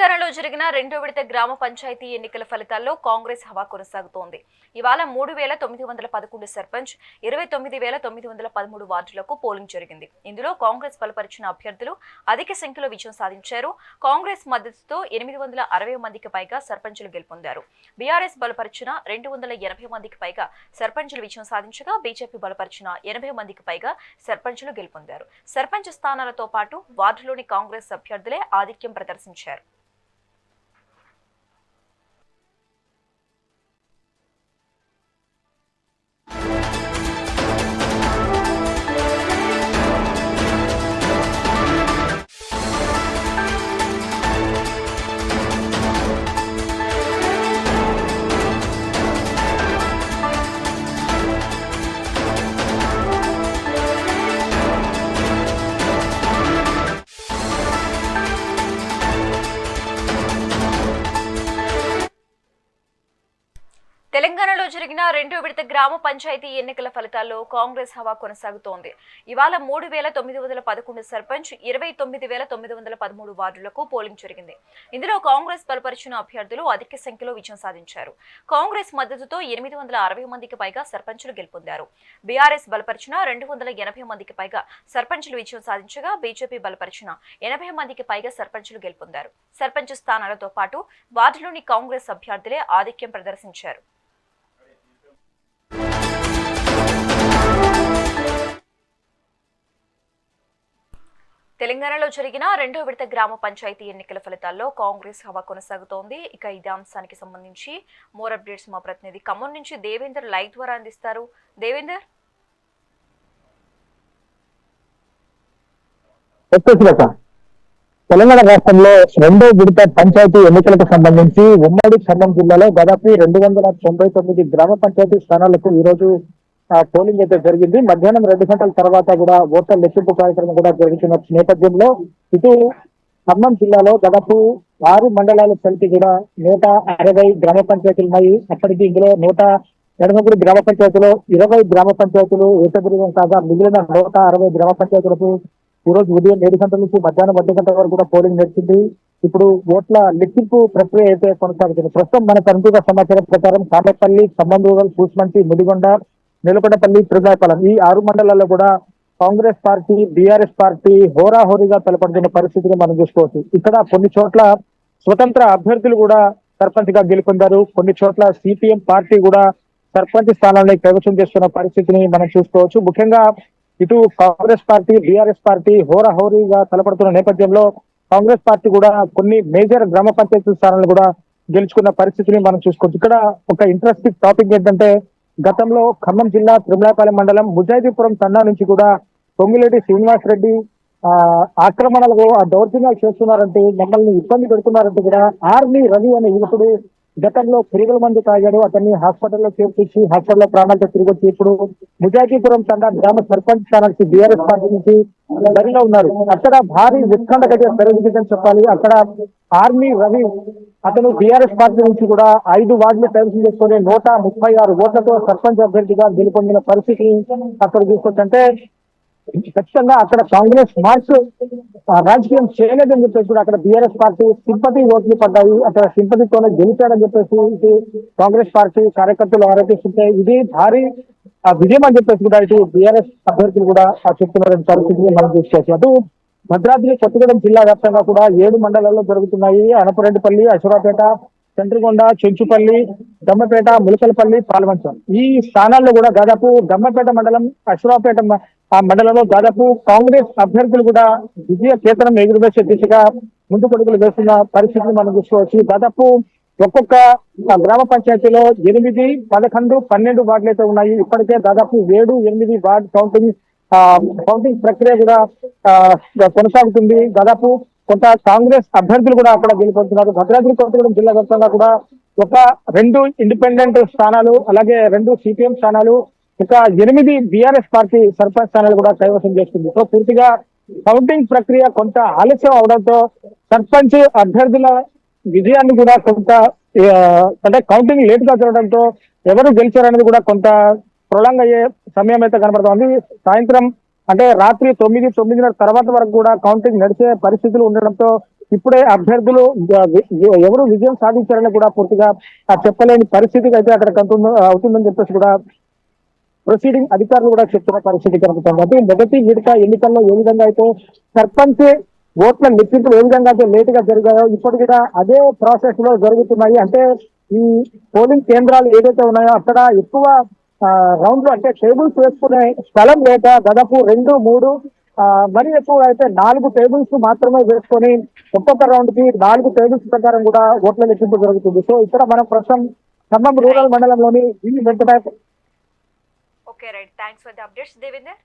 తెలంగాణలో జరిగిన రెండో విడత గ్రామ పంచాయతీ ఎన్నికల ఫలితాల్లో కాంగ్రెస్ హవా కొనసాగుతోంది. ఇవాళ మూడు వేల తొమ్మిది వందల పదకొండు సర్పంచ్ ఇరవై తొమ్మిది వేల తొమ్మిది వందల పదమూడు వార్డులకు పోలింగ్ జరిగింది. ఇందులో కాంగ్రెస్ బలపరిచిన అభ్యర్థులు అధిక సంఖ్యలో విజయం సాధించారు. కాంగ్రెస్ మద్దతుతో ఎనిమిది వందల అరవై మందికి పైగా సర్పంచులు గెలుపొందారు. బీఆర్ఎస్ బలపరిచిన రెండు వందల ఎనభై మందికి పైగా సర్పంచులు విజయం సాధించగా బీజేపీ బలపరిచిన ఎనభై మందికి పైగా సర్పంచులు గెలుపొందారు. సర్పంచ్ స్థానాలతో పాటు వార్డులోని కాంగ్రెస్ అభ్యర్థులే ఆధిక్యం ప్రదర్శించారు. తెలంగాణలో జరిగిన రెండో విడత గ్రామ పంచాయతీ ఎన్నికల ఫలితాల్లో కాంగ్రెస్ హవా కొనసాగుతోంది. ఇవాళ మూడు వేల తొమ్మిది వందల పదకొండు సర్పంచ్ ఇరవై తొమ్మిది వేల తొమ్మిది వందల పదమూడు వార్డులకు పోలింగ్ జరిగింది. ఇందులో కాంగ్రెస్ బలపరిచిన అభ్యర్థులు అధిక సంఖ్యలో విజయం సాధించారు. కాంగ్రెస్ మద్దతుతో ఎనిమిది వందల అరవై మందికి పైగా సర్పంచులు గెలుపొందారు. బీఆర్ఎస్ బలపరిచిన రెండు వందల ఎనభై మందికి పైగా సర్పంచులు విజయం సాధించగా బీజేపీ బలపరిచిన ఎనభై మందికి పైగా సర్పంచులు గెలుపొందారు. సర్పంచ్ స్థానాలతో పాటు వార్డులోని కాంగ్రెస్ అభ్యర్థులే ఆధిక్యం ప్రదర్శించారు. తెలంగాణలో జరిగిన రెండో విడత గ్రామ పంచాయతీ ఎన్నికల ఫలితాల్లో కాంగ్రెస్ హవా కొనసాగుతోంది. ఇక ఇదే అంశానికి సంబంధించి మోర్ అప్డేట్స్ మా ప్రతినిధి ఖమ్మం నుంచి దేవేందర్ లైవ్ ద్వారా అందిస్తారు. దేవేందర్? తెలంగాణ రాష్ట్రంలో రెండో విడత పంచాయతీ ఎన్నికలకు సంబంధించి ఉమ్మడి ఖమ్మం జిల్లాలో దాదాపు రెండు వందల తొంభై తొమ్మిది గ్రామ పంచాయతీ స్థానాలకు ఈ రోజు పోలింగ్ అయితే జరిగింది. మధ్యాహ్నం రెండు గంటల తర్వాత కూడా ఓట్ల లెక్కింపు కార్యక్రమం కూడా జరుగుతున్న నేపథ్యంలో ఇటు ఖమ్మం జిల్లాలో దాదాపు ఆరు మండలాల కలిపి కూడా నూట అరవై గ్రామ పంచాయతీలు ఉన్నాయి. అప్పటికి ఇందులో నూట ఎనభై గ్రామ పంచాయతీలో ఇరవై గ్రామ పంచాయతీలు ఏకగ్రీవం కాగా మిగిలిన నూట అరవై గ్రామ పంచాయతీలకు ఈ రోజు ఉదయం ఏడు గంటల నుంచి మధ్యాహ్నం ఒంటి గంటల వరకు కూడా పోలింగ్ నడిచింది. ఇప్పుడు ఓట్ల లెక్కింపు ప్రక్రియ అయితే కొనసాగుతుంది. ప్రస్తుతం మన అనుకున్న సమాచారం ప్రకారం కామేపల్లి ఖమ్మం రూరల్ కూసుమంచి ముదిగొండ నిలకొండపల్లి తిరునాయపాలెం ఈ ఆరు మండలాల్లో కూడా కాంగ్రెస్ పార్టీ బీఆర్ఎస్ పార్టీ హోరాహోరీగా తలపడుతున్న పరిస్థితిని మనం చూసుకోవచ్చు. ఇక్కడ కొన్ని చోట్ల స్వతంత్ర అభ్యర్థులు కూడా సర్పంచ్గా గెలుపొందారు. కొన్ని చోట్ల సిపిఎం పార్టీ కూడా సర్పంచ్ స్థానాన్ని కైవసం చేస్తున్న పరిస్థితిని మనం చూసుకోవచ్చు. ముఖ్యంగా ఇటు కాంగ్రెస్ పార్టీ బీఆర్ఎస్ పార్టీ హోరాహోరీగా తలపడుతున్న నేపథ్యంలో కాంగ్రెస్ పార్టీ కూడా కొన్ని మేజర్ గ్రామ పంచాయతీ స్థానాలను కూడా గెలుచుకున్న పరిస్థితిని మనం చూసుకోవచ్చు. ఇక్కడ ఒక ఇంట్రెస్టింగ్ టాపిక్ ఏంటంటే గతంలో ఖమ్మం జిల్లా తిరుమలాపాలెం మండలం ముజాయిదీపురం తండా నుంచి కూడా పొంగిరెడ్డి శ్రీనివాస్ రెడ్డి ఆ ఆక్రమణలకు ఆ దౌర్జన్యాలు చేస్తున్నారంటే మమ్మల్ని ఇబ్బంది పెడుతున్నారంటే కూడా ఆర్మీ రవి అనే యువకుడు గతంలో పురుగుల మందు తాగాడు. అతన్ని హాస్పిటల్లో చేర్పించి హాస్పిటల్లో ప్రాణాలతో తిరిగి వచ్చి ఇప్పుడు ముజాజీపురం తండా గ్రామ సర్పంచ్ స్థానానికి బీఆర్ఎస్ పార్టీ నుంచి బరిలో ఉన్నారు. అక్కడ భారీ ఉత్కంఠ గట్టిగా పెరుగుతుందని చెప్పాలి. అక్కడ ఆర్మీ రవి అతను బీఆర్ఎస్ పార్టీ నుంచి కూడా ఐదు వార్డులు కైవసం చేసుకుని నూట ముప్పై ఆరు ఓట్లతో సర్పంచ్ అభ్యర్థిగా గెలుపొందిన పరిస్థితి అక్కడ చూసుకోవచ్చంటే ఖచ్చితంగా అక్కడ కాంగ్రెస్ మార్క్స్ రాజకీయం చేయలేదని చెప్పేసి కూడా అక్కడ బీఆర్ఎస్ పార్టీ సింపతి ఓట్లు పడ్డాయి. అక్కడ సింపతితోనే గెలిచాడని చెప్పేసి ఇటు కాంగ్రెస్ పార్టీ కార్యకర్తలు ఆరోపిస్తుంటే ఇది భారీ ఆ, విజయం అని చెప్పేసి కూడా ఇటు బీఆర్ఎస్ అభ్యర్థులు కూడా చెప్తున్నారు చెప్తున్న పరిస్థితిని మనం చూసుకోవచ్చు అటు భద్రాద్రి కొత్తగూడెం జిల్లా వ్యాప్తంగా కూడా ఏడు మండలాల్లో జరుగుతున్నాయి. అనపరెడ్డిపల్లి అశ్వరాపేట చంద్రగొండ చెంచుపల్లి దమ్మపేట ములకలపల్లి పాల్వంచం. ఈ స్థానాల్లో కూడా దాదాపు దమ్మపేట మండలం అశ్వరాపేట ఆ మండలంలో దాదాపు కాంగ్రెస్ అభ్యర్థులు కూడా విజయ కేతనం ఎగురువేసే దిశగా ముందు కొడుకులు వేస్తున్న పరిస్థితిని మనం చూసుకోవచ్చు. దాదాపు ఒక్కొక్క గ్రామ పంచాయతీలో ఎనిమిది పదకొండు పన్నెండు వార్డులు అయితే ఉన్నాయి. ఇప్పటికే దాదాపు ఏడు ఎనిమిది వార్డు కౌంటింగ్ ఆ, కౌంటింగ్ ప్రక్రియ కూడా కొనసాగుతుంది. దాదాపు కొంత కాంగ్రెస్ అభ్యర్థులు కూడా అక్కడ గెలుపొందుతున్నారు భద్రాద్రి కొత్తగూడెం జిల్లా వ్యాప్తంగా కూడా ఒక రెండు ఇండిపెండెంట్ స్థానాలు అలాగే రెండు సిపిఎం స్థానాలు ఇంకా ఎనిమిది బీఆర్ఎస్ పార్టీ సర్పంచ్ స్థానాలు కూడా కైవసం చేస్తుంది. సో పూర్తిగా కౌంటింగ్ ప్రక్రియ కొంత ఆలస్యం అవడంతో సర్పంచ్ అభ్యర్థుల విజయాన్ని కూడా కొంత అంటే కౌంటింగ్ లేట్గా జరగడంతో ఎవరు గెలిచారనేది కూడా కొంత ప్రొలాంగ్ అయ్యే సమయం అయితే కనబడుతోంది. సాయంత్రం అంటే రాత్రి తొమ్మిది తొమ్మిదిన్నర తర్వాత వరకు కూడా కౌంటింగ్ నడిచే పరిస్థితులు ఉండడంతో ఇప్పుడే అభ్యర్థులు ఎవరు విజయం సాధించారని కూడా పూర్తిగా చెప్పలేని పరిస్థితికి అయితే అక్కడ అవుతుందని చెప్పేసి కూడా ప్రొసీడింగ్ అధికారులు కూడా చెప్తున్న పరిస్థితి కనుకుంటుంది అంటే మొదటి విడత ఎన్నికల్లో ఏ విధంగా అయితే సర్పంచ్ ఓట్ల లెక్కింపులు ఏ విధంగా అయితే లేట్గా జరిగాయో ఇప్పుడు కూడా అదే ప్రాసెస్లో జరుగుతున్నాయి. అంటే ఈ పోలింగ్ కేంద్రాలు ఏదైతే ఉన్నాయో అక్కడ ఎక్కువ రౌండ్లో అంటే టేబుల్స్ వేసుకునే స్థలం లేక దాదాపు రెండు మూడు మరి ఎక్కువ అయితే నాలుగు టేబుల్స్ మాత్రమే వేసుకొని ఒక్కొక్క రౌండ్కి నాలుగు టేబుల్స్ ప్రకారం కూడా ఓట్ల లెక్కింపు జరుగుతుంది. సో ఇక్కడ మనం ప్రస్తుతం ఖమ్మం రూరల్ మండలంలోని ఈ వెంకటాయ okay right thanks for the updates Devender